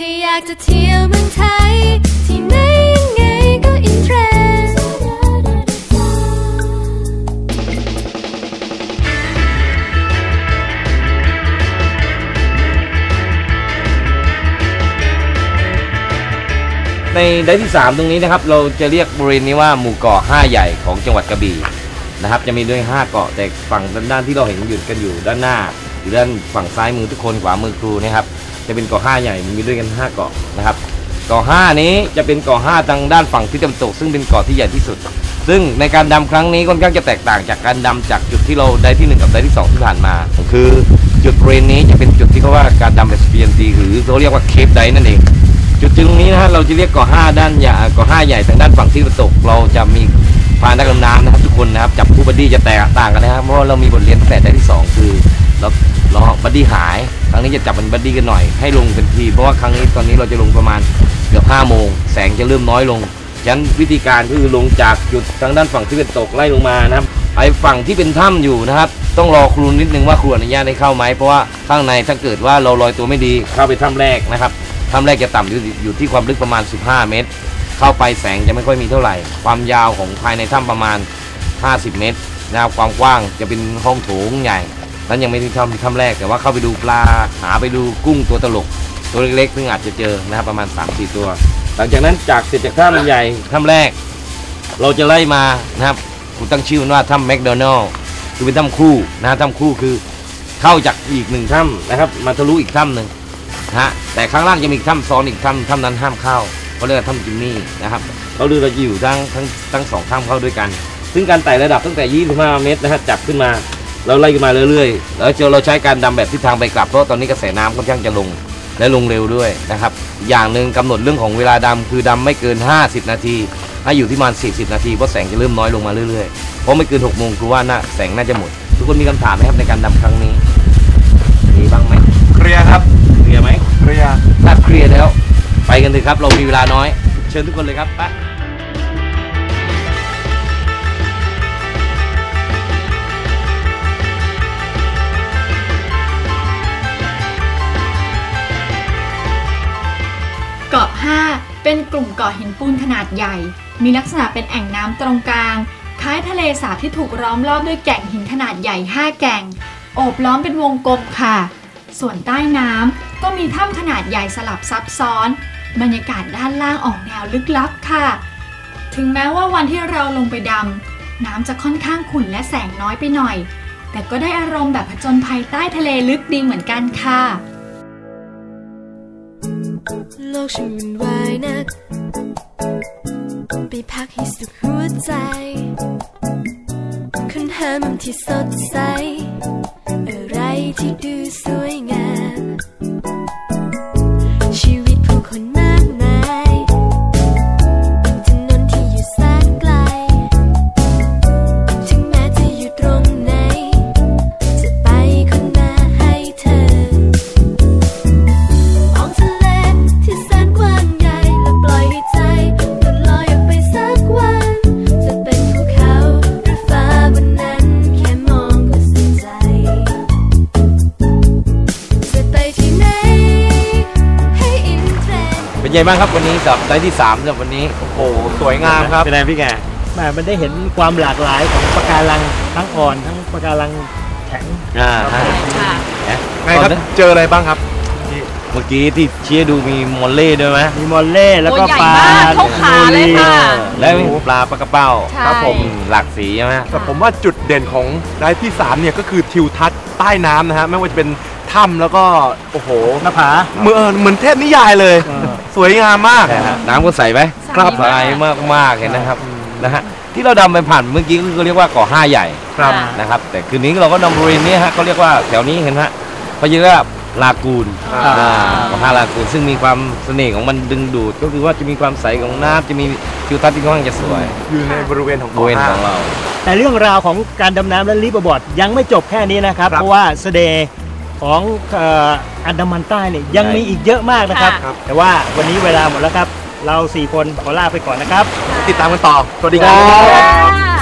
ที่อยากจะเที่ยวเมืองไทย ที่ไหนยังไงก็อินเทรนด์ในได้ที่ 3 ตรงนี้นะครับ เราจะเรียกบริเวณนี้ว่าหมู่เกาะ5ใหญ่ของจังหวัดกระบี่นะครับ จะมีด้วย 5 เกาะแต่ฝั่งด้านที่เราเห็นอยู่กันอยู่ด้านหน้าอยู่ด้านฝั่งซ้ายมือทุกคนขวามือครูนะครับ จะเป็นเกาะ5ใหญ่มีด้วยกัน5เกาะนะครับเกาะ5นี้จะเป็นเกาะ5ทางด้านฝั่งทิศตะวันตกซึ่งเป็นเกาะที่ใหญ่ที่สุด ซึ่งในการดำครั้งนี้ค่อนข้างจะแตกต่างจากการดำจากจุดที่เราได้ที่หนึ่งกับได้ที่สองที่ผ่านมา คือจุดบริเวณนี้จะเป็นจุดที่เขาว่าการดำแบบ SPNT หรือเขาเรียกว่าเคปไดนั่นเองจุดตรงนี้นะฮะเราจะเรียกเกาะห้าด้านใหญ่เกาะห้าใหญ่ทางด้านฝั่งที่ตะวันตกเราจะมี พานักดำน้ำนะครับทุกคนนะครับจับคู่บัดดี้จะแตกต่างกันนะครับเพราะเรามีบทเรียนตั้งแต่ได้ที่สองคือเราเราบัดดี้หาย ครั้งนี้จะจับเป็นบัดดี้กันหน่อยให้ลงเป็นทีเพราะว่าครั้งนี้ตอนนี้เราจะลงประมาณเกือบห้าโมงแสงจะเริ่มน้อยลงฉะนั้นวิธีการก็คือลงจากจุดทางด้านฝั่งที่เป็นตกไล่ลงมานะครับไอ้ฝั่งที่เป็นถ้ำอยู่นะครับ ต้องรอครูนิดนึงว่าครูอนุญาตให้เข้าไหมเพราะว่าข้างในถ้าเกิดว่าเราลอยตัวไม่ดีเข้าไปถ้ำแรกนะครับถ้ำแรกจะต่ำอยู่อยู่ที่ความลึกประมาณ 15 เมตร เข้าไปแสงจะไม่ค่อยมีเท่าไหร่ ความยาวของภายในถ้ำประมาณ 50 เมตรนะครับความกว้างจะเป็นห้องโถงใหญ่นั้นยังไม่ที่ถ้ำถ้ำแรกแต่ว่าเข้าไปดูปลาหาไปดูกุ้งตัวตลก ตัวเล็กๆซึ่งอาจจะเจอนะครับประมาณ 3-4 ตัว หลังจากนั้นจากเสร็จจากถ้ำใหญ่ถ้ำแรก เราจะไล่มานะครับผมตั้งชื่อมันว่าถ้ำแมคโดนัลล์คือเป็นถ้ำคู่นะถ้ำคู่คือเข้าจากอีกหนึ่งถ้ำนะครับ มาทะลุอีกถ้ำหนึ่งนะฮะแต่ข้างล่างจะมีอีกถ้ำซ้อนอีกถ้ำถ้ำนั้นห้ามเข้า เขาเรียกว่าถ้ำจิมมี่นะครับเขาเรือเราจะอยู่ทั้งทั้งทั้งสองถ้ำเข้าด้วยกัน ซึ่งการไต่ระดับตั้งแต่ 25 เมตรนะฮะจับขึ้นมา เราไล่ขึ้นมาเรื่อยๆ แล้วเจอเราใช้การดำแบบทิศทางไปกลับเพราะตอนนี้กระแสน้ำค่อนข้างจะลงและลงเร็วด้วยนะครับอีกอย่างหนึ่งกำหนดเรื่องของเวลาดำคือดำไม่เกิน 50 นาทีให้อยู่ที่ประมาณ40 นาทีเพราะแสงจะเริ่มน้อยลงมาเรื่อยๆ เพราะไม่เกิน6โมงคือว่าน่าแสงน่าจะหมด ทุกคนมีคำถามไหมครับในการดำครั้งนี้ มีบ้างไหมเคลียร์ครับเคลียร์ไหมเคลียร์ถ้าเคลียร์แล้วไป กันเถอะครับ เรามีเวลาน้อย เชิญทุกคนเลยครับไปเกาะ 5 เป็นกลุ่มเกาะหินปูนขนาดใหญ่ มีลักษณะเป็นแอ่งน้ำตรงกลาง คล้ายทะเลสาบที่ถูกล้อมรอบด้วยแก่งหินขนาดใหญ่ 5 แก่ง โอบล้อมเป็นวงกลมค่ะ ส่วนใต้น้ำก็มีถ้ำขนาดใหญ่สลับซับซ้อน บรรยากาศด้านล่างออกแนวลึกลับค่ะ ถึงแม้ว่าวันที่เราลงไปดำ น้ำจะค่อนข้างขุ่นและแสงน้อยไปหน่อย แต่ก็ได้อารมณ์แบบผจญภัยใต้ทะเลลึกดีเหมือนกันค่ะ โลกฉันวุ่นวายนัก ไปพักให้สุขหัวใจค้นหามุมที่สดใส อะไรที่ดูสวย ไงบ้างครับวันนี้สำหรับไดที่3สำหรับวันนี้โอ้โหสวยงามครับเป็นไงพี่แกแหม่มันได้เห็นความหลากหลายของปะการังทั้งอ่อนทั้งปะการังแข็งอ่าฮะไงครับเจออะไรบ้างครับ เมื่อกี้ที่เชียร์ดูมีมอลเล่ด้วยไหมมีมอลเล่แล้วก็ตัวใหญ่ปลามากเท่าขาเลยค่ะและมีปลาปลากระเป้าใช่ครับผมหลากสีใช่ไหมแต่ผมว่าจุดเด่นของไดฟ์ที่3เนี่ยก็คือทิวทัศน์ใต้น้ำนะฮะไม่ว่าจะเป็นถ้ำแล้วก็โอ้โหหน้าผาเหมือนเหมือนเทพนิยายเลยเออ สวยงามมากใช่ฮะน้ำก็ใสไหมครับใสมากมากๆเห็นนะครับนะฮะที่เราดำไปผ่านเมื่อกี้ก็เรียกว่าเกาะห้าใหญ่ครับ ค่ะ นะครับ แต่คืนนี้เราก็ดำบริเวณนี้ฮะเขาเรียกว่าแถวนี้เห็นฮะเขาเรียกว่าลากูนอ่า อ่าของห้าลากูนซึ่งมีความเสน่ห์ของมันดึงดูด ก็คือว่าจะมีความใสของน้ำจะมีทิวทัศน์ที่ค่อนข้างจะสวยอยู่ในบริเวณของบริเวณเกาะของห้าเรา แต่เรื่องราวของการดำน้ำและลิฟต์บอร์ดยังไม่จบแค่นี้นะครับ ครับ เพราะว่าเสเดย์ ของเอ่ออันดามันใต้เนี่ยยังใช่มีอีกเยอะมากนะครับ ค่ะ แต่ว่าวันนี้เวลาหมดแล้วครับ เราสี่คนขอลาไปก่อนนะครับ ติดตามกันต่อ สวัสดีครับมอ